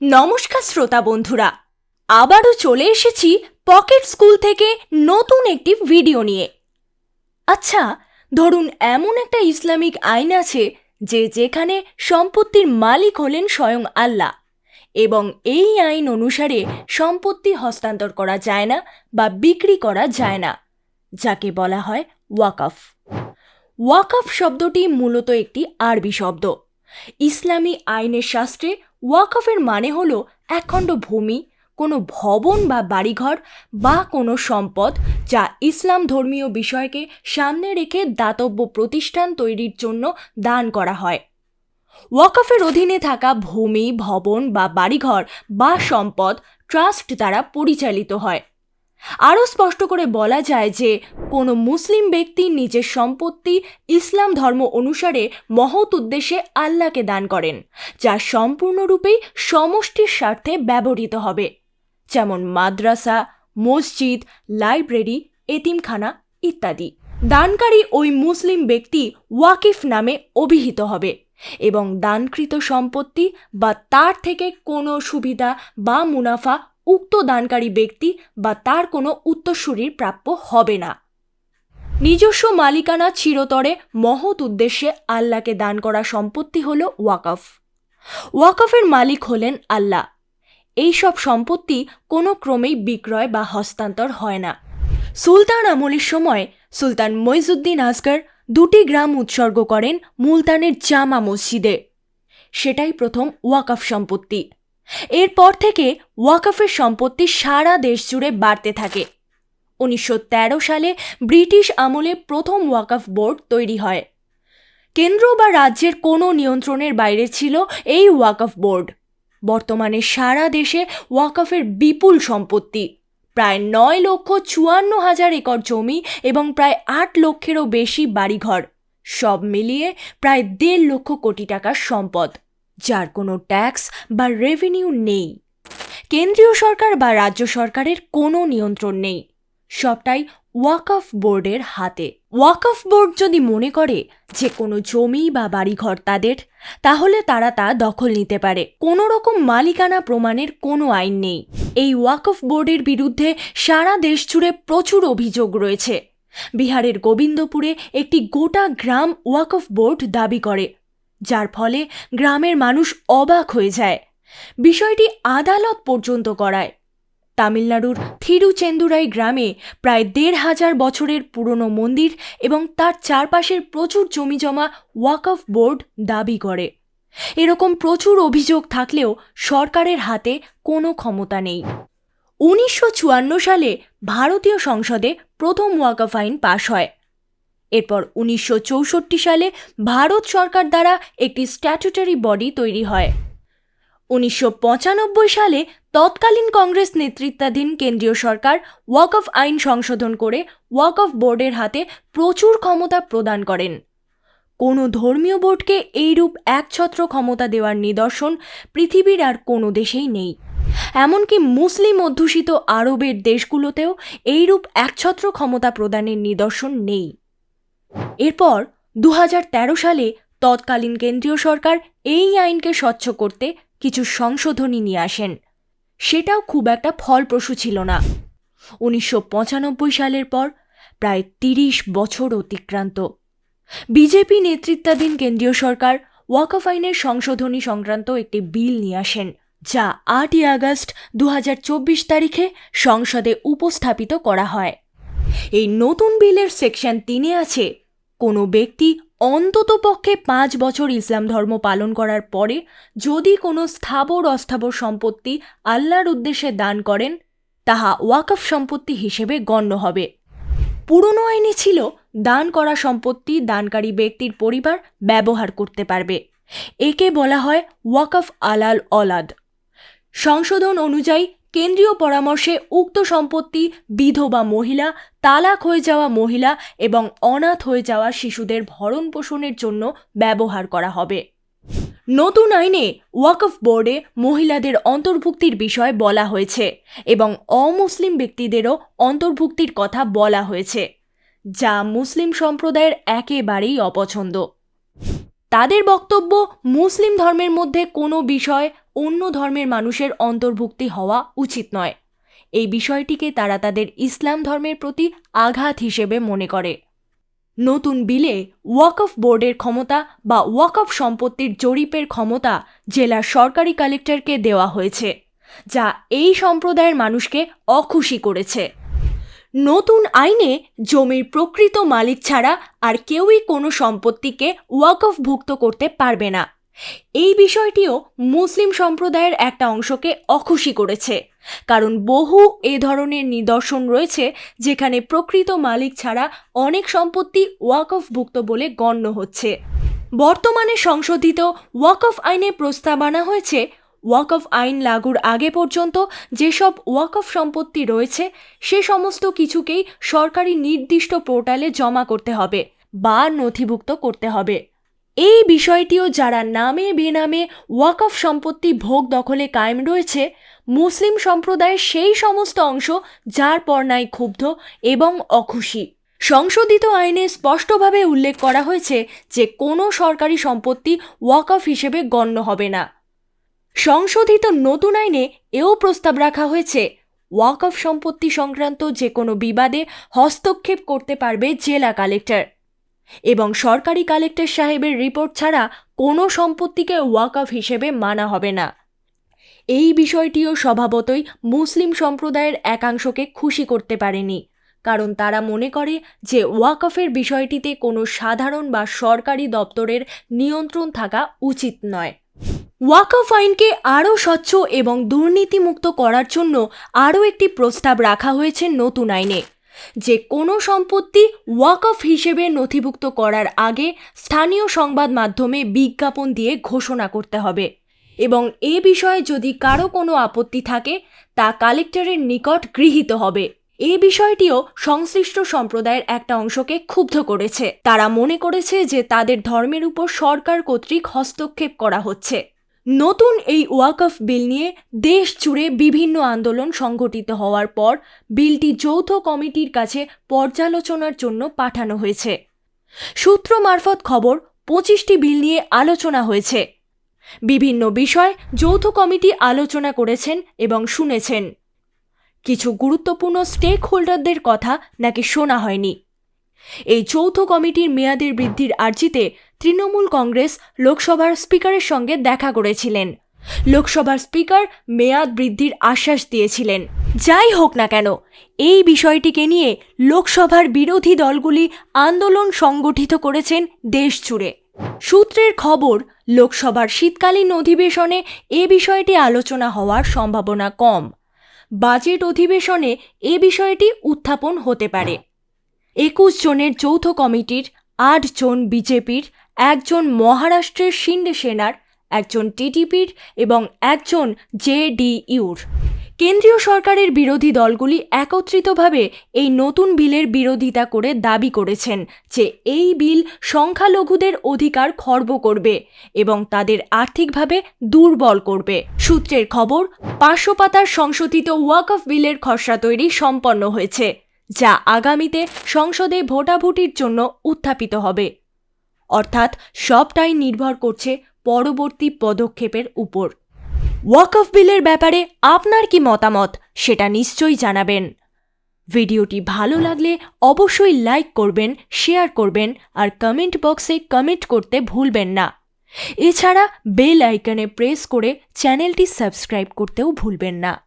নমস্কার শ্রোতা বন্ধুরা, আবারও চলে এসেছি পকেট স্কুল থেকে নতুন একটি ভিডিও নিয়ে। আচ্ছা ধরুন এমন একটা ইসলামিক আইন আছে যে যেখানে সম্পত্তির মালিক হলেন স্বয়ং আল্লাহ এবং এই আইন অনুসারে সম্পত্তি হস্তান্তর করা যায় না বা বিক্রি করা যায় না, যাকে বলা হয় ওয়াকফ। ওয়াকফ শব্দটি মূলত একটি আরবি শব্দ। ইসলামী আইনের শাস্ত্রে ওয়াকফের মানে হল একখণ্ড ভূমি, কোনো ভবন বা বাড়িঘর বা কোনো সম্পদ যা ইসলাম ধর্মীয় বিষয়কে সামনে রেখে দাতব্য প্রতিষ্ঠান তৈরির জন্য দান করা হয়। ওয়াকফের অধীনে থাকা ভূমি, ভবন বা বাড়িঘর বা সম্পদ ট্রাস্ট দ্বারা পরিচালিত হয়। আরও স্পষ্ট করে বলা যায় যে, কোনো মুসলিম ব্যক্তি নিজের সম্পত্তি ইসলাম ধর্ম অনুসারে মহৎ উদ্দেশ্যে আল্লাহকে দান করেন, যা সম্পূর্ণরূপেই সমষ্টির স্বার্থে ব্যবহৃত হবে। যেমন মাদ্রাসা, মসজিদ, লাইব্রেরি, এতিমখানা ইত্যাদি। দানকারী ওই মুসলিম ব্যক্তি ওয়াকিফ নামে অভিহিত হবে এবং দানকৃত সম্পত্তি বা তার থেকে কোনো সুবিধা বা মুনাফা উক্ত দানকারী ব্যক্তি বা তার কোনো উত্তরসূরির প্রাপ্য হবে না। নিজস্ব মালিকানা চিরতরে মহৎ উদ্দেশ্যে আল্লাহকে দান করা সম্পত্তি হল ওয়াকফ। ওয়াকফের মালিক হলেন আল্লাহ। এই সব সম্পত্তি কোনো ক্রমেই বিক্রয় বা হস্তান্তর হয় না। সুলতান আমলের সময় সুলতান মইজুদ্দিন আসগর দুটি গ্রাম উৎসর্গ করেন মুলতানের জামা মসজিদে। সেটাই প্রথম ওয়াকফ সম্পত্তি। এরপর থেকে ওয়াকফের সম্পত্তি সারা দেশ জুড়ে বাড়তে থাকে। উনিশশো তেরো সালে ব্রিটিশ আমলে প্রথম ওয়াকফ বোর্ড তৈরি হয়। কেন্দ্র বা রাজ্যের কোনো নিয়ন্ত্রণের বাইরে ছিল এই ওয়াকফ বোর্ড। বর্তমানে সারা দেশে ওয়াকফের বিপুল সম্পত্তি, প্রায় নয় লক্ষ চুয়ান্ন হাজার একর জমি এবং প্রায় আট লক্ষেরও বেশি বাড়িঘর, সব মিলিয়ে প্রায় দেড় লক্ষ কোটি টাকার সম্পদ। যার কোনো ট্যাক্স বা রেভিনিউ নেই। কেন্দ্রীয় সরকার বা রাজ্য সরকারের কোনো নিয়ন্ত্রণ নেই। সবটাই ওয়াকফ বোর্ডের হাতে। ওয়াকফ বোর্ড যদি মনে করে যে কোনো জমি বা বাড়িঘর তাদের, তাহলে তারা তা দখল নিতে পারে। কোনো রকম মালিকানা প্রমাণের কোনো আইন নেই। এই ওয়াকফ বোর্ডের বিরুদ্ধে সারা দেশ জুড়ে প্রচুর অভিযোগ রয়েছে। বিহারের গোবিন্দপুরে একটি গোটা গ্রাম ওয়াকফ বোর্ড দাবি করে। যার ফলে গ্রামের মানুষ অবাক হয়ে যায়। বিষয়টি আদালত পর্যন্ত করায় তামিলনাড়ুর থিরুচেন্দুরাই গ্রামে প্রায় দেড় হাজার বছরের পুরনো মন্দির এবং তার চারপাশের প্রচুর জমিজমা ওয়াকফ বোর্ড দাবি করে। এরকম প্রচুর অভিযোগ থাকলেও সরকারের হাতে কোনো ক্ষমতা নেই। উনিশশো চুয়ান্ন সালে ভারতীয় সংসদে প্রথম ওয়াকফ আইন পাশ হয়। এরপর উনিশশো চৌষট্টি সালে ভারত সরকার দ্বারা একটি স্ট্যাটুটারি বডি তৈরি হয়। উনিশশো পঁচানব্বই সালে তৎকালীন কংগ্রেস নেতৃত্বাধীন কেন্দ্রীয় সরকার ওয়াকফ আইন সংশোধন করে ওয়াকফ বোর্ডের হাতে প্রচুর ক্ষমতা প্রদান করেন। কোনো ধর্মীয় বোর্ডকে এইরূপ একছত্র ক্ষমতা দেওয়ার নিদর্শন পৃথিবীর আর কোনো দেশেই নেই। এমনকি মুসলিম অধ্যুষিত আরবের দেশগুলোতেও এইরূপ একছত্র ক্ষমতা প্রদানের নিদর্শন নেই। এরপর দু হাজার তেরো সালে তৎকালীন কেন্দ্রীয় সরকার এই আইনকে স্বচ্ছ করতে কিছু সংশোধনী নিয়ে আসেন। সেটাও খুব একটা ফলপ্রসূ ছিল না। উনিশশো পঁচানব্বই সালের পর প্রায় তিরিশ বছর অতিক্রান্ত। বিজেপি নেতৃত্বাধীন কেন্দ্রীয় সরকার ওয়াকফ আইনের সংশোধনী সংক্রান্ত একটি বিল নিয়ে আসেন, যা আটই আগস্ট দু হাজার চব্বিশ তারিখে সংসদে উপস্থাপিত করা হয়। এই নতুন বিলের সেকশন তিনে আছে কোনো ব্যক্তি অন্ততপক্ষে পাঁচ বছর ইসলাম ধর্ম পালন করার পরে যদি কোনো স্থাবর অস্থাবর সম্পত্তি আল্লাহর উদ্দেশ্যে দান করেন, তাহা ওয়াকফ সম্পত্তি হিসেবে গণ্য হবে। পুরনো আইনে ছিল দান করা সম্পত্তি দানকারী ব্যক্তির পরিবার ব্যবহার করতে পারবে। একে বলা হয় ওয়াকফ আলাল অলাদ। সংশোধন অনুযায়ী কেন্দ্রীয় পরামর্শে উক্ত সম্পত্তি বিধবা মহিলা, তালাক হয়ে যাওয়া মহিলা এবং অনাথ হয়ে যাওয়া শিশুদের ভরণ পোষণের জন্য ব্যবহার করা হবে। নতুন আইনে ওয়াকফ বোর্ডে মহিলাদের অন্তর্ভুক্তির বিষয় বলা হয়েছে এবং অমুসলিম ব্যক্তিদেরও অন্তর্ভুক্তির কথা বলা হয়েছে, যা মুসলিম সম্প্রদায়ের একেবারেই অপছন্দ। তাদের বক্তব্য মুসলিম ধর্মের মধ্যে কোনো বিষয় অন্য ধর্মের মানুষের অন্তর্ভুক্তি হওয়া উচিত নয়। এই বিষয়টিকে তারা তাদের ইসলাম ধর্মের প্রতি আঘাত হিসেবে মনে করে। নতুন বিলে ওয়াকফ বোর্ডের ক্ষমতা বা ওয়াকফ সম্পত্তির জরিপের ক্ষমতা জেলার সরকারি কালেক্টরকে দেওয়া হয়েছে, যা এই সম্প্রদায়ের মানুষকে অখুশি করেছে। নতুন আইনে জমির প্রকৃত মালিক ছাড়া আর কেউই কোনো সম্পত্তিকে ওয়াকফভুক্ত করতে পারবে না। এই বিষয়টিও মুসলিম সম্প্রদায়ের একটা অংশকে অখুশি করেছে। কারণ বহু এ ধরনের নিদর্শন রয়েছে যেখানে প্রকৃত মালিক ছাড়া অনেক সম্পত্তি ওয়াকফভুক্ত বলে গণ্য হচ্ছে। বর্তমানে সংশোধিত ওয়াকফ আইনে প্রস্তাব আনা হয়েছে ওয়াকফ আইন লাগুর আগে পর্যন্ত যেসব ওয়াকফ সম্পত্তি রয়েছে, সে সমস্ত কিছুকেই সরকারি নির্দিষ্ট পোর্টালে জমা করতে হবে বা নথিভুক্ত করতে হবে। এই বিষয়টিও যারা নামে বেনামে ওয়াকফ সম্পত্তি ভোগ দখলে কায়েম রয়েছে, মুসলিম সম্প্রদায়ের সেই সমস্ত অংশ যার পর্নায় ক্ষুব্ধ এবং অখুশি। সংশোধিত আইনে স্পষ্টভাবে উল্লেখ করা হয়েছে যে কোনো সরকারি সম্পত্তি ওয়াকফ হিসেবে গণ্য হবে না। সংশোধিত নতুন আইনে এও প্রস্তাব রাখা হয়েছে। ওয়াকফ সম্পত্তি সংক্রান্ত যে কোনো বিবাদে হস্তক্ষেপ করতে পারবে জেলা কালেক্টর। এবং সরকারি কালেক্টর সাহেবের রিপোর্ট ছাড়া কোনো সম্পত্তিকে ওয়াকফ হিসেবে মানা হবে না। এই বিষয়টিও স্বভাবতই মুসলিম সম্প্রদায়ের একাংশকে খুশি করতে পারেনি। কারণ তারা মনে করে যে ওয়াকফের বিষয়টিতে কোনো সাধারণ বা সরকারি দপ্তরের নিয়ন্ত্রণ থাকা উচিত নয়। ওয়াকফ আইনকে আরও স্বচ্ছ এবং দুর্নীতিমুক্ত করার জন্য আরও একটি প্রস্তাব রাখা হয়েছে নতুন আইনে। যে কোনো সম্পত্তি ওয়াকফ হিসেবে নথিভুক্ত করার আগে স্থানীয় সংবাদ মাধ্যমে বিজ্ঞাপন দিয়ে ঘোষণা করতে হবে। এবং এ বিষয়ে যদি কারও কোনো আপত্তি থাকে, তা কালেক্টরের নিকট গৃহীত হবে। এ বিষয়টিও সংশ্লিষ্ট সম্প্রদায়ের একটা অংশকে ক্ষুব্ধ করেছে। তারা মনে করেছে যে তাদের ধর্মের উপর সরকার কর্তৃক হস্তক্ষেপ করা হচ্ছে। নতুন এই ওয়াকফ বিল নিয়ে দেশ জুড়ে বিভিন্ন আন্দোলন সংগঠিত হওয়ার পর বিলটি যৌথ কমিটির কাছে পর্যালোচনার জন্য পাঠানো হয়েছে। সূত্র মারফত খবর, পঁচিশটি বিল নিয়ে আলোচনা হয়েছে। বিভিন্ন বিষয় যৌথ কমিটি আলোচনা করেছেন এবং শুনেছেন। কিছু গুরুত্বপূর্ণ স্টেক হোল্ডারদের কথা নাকি শোনা হয়নি। এই যৌথ কমিটির মেয়াদের বৃদ্ধির আর্জিতে তৃণমূল কংগ্রেস লোকসভার স্পিকারের সঙ্গে দেখা করেছিলেন। লোকসভার স্পিকার মেয়াদ বৃদ্ধির আশ্বাস দিয়েছিলেন। যাই হোক না কেন, এই বিষয়টিকে নিয়ে লোকসভার বিরোধী দলগুলি আন্দোলন সংগঠিত করেছেন দেশ জুড়ে। সূত্রের খবর, লোকসভার শীতকালীন অধিবেশনে এ বিষয়টি আলোচনা হওয়ার সম্ভাবনা কম। বাজেট অধিবেশনে এ বিষয়টি উত্থাপন হতে পারে। একুশ জনের যৌথ কমিটির, আট জন বিজেপির একজন মহারাষ্ট্রের শিন্ডে সেনার, একজন টিটিপির এবং একজন জেডিইউর কেন্দ্রীয় সরকারের বিরোধী দলগুলি একত্রিতভাবে এই নতুন বিলের বিরোধিতা করে দাবি করেছেন যে এই বিল সংখ্যালঘুদের অধিকার খর্ব করবে এবং তাদের আর্থিকভাবে দুর্বল করবে। সূত্রের খবর পাঁচশো পাতার সংশোধিত ওয়াকফ বিলের খসড়া তৈরি সম্পন্ন হয়েছে, যা আগামীতে সংসদে ভোটাভুটির জন্য উত্থাপিত হবে। অর্থাৎ সবটাই নির্ভর করছে পরবর্তী পদক্ষেপের উপর। ওয়াকফ বিলের ব্যাপারে আপনার কি মতামত? সেটা নিশ্চয়ই জানাবেন। ভিডিওটি ভালো লাগলে অবশ্যই লাইক করবেন, শেয়ার করবেন আর কমেন্ট বক্সে কমেন্ট করতে ভুলবেন না। এছাড়া বেল আইকনে প্রেস করে চ্যানেলটি সাবস্ক্রাইব করতেও ভুলবেন না।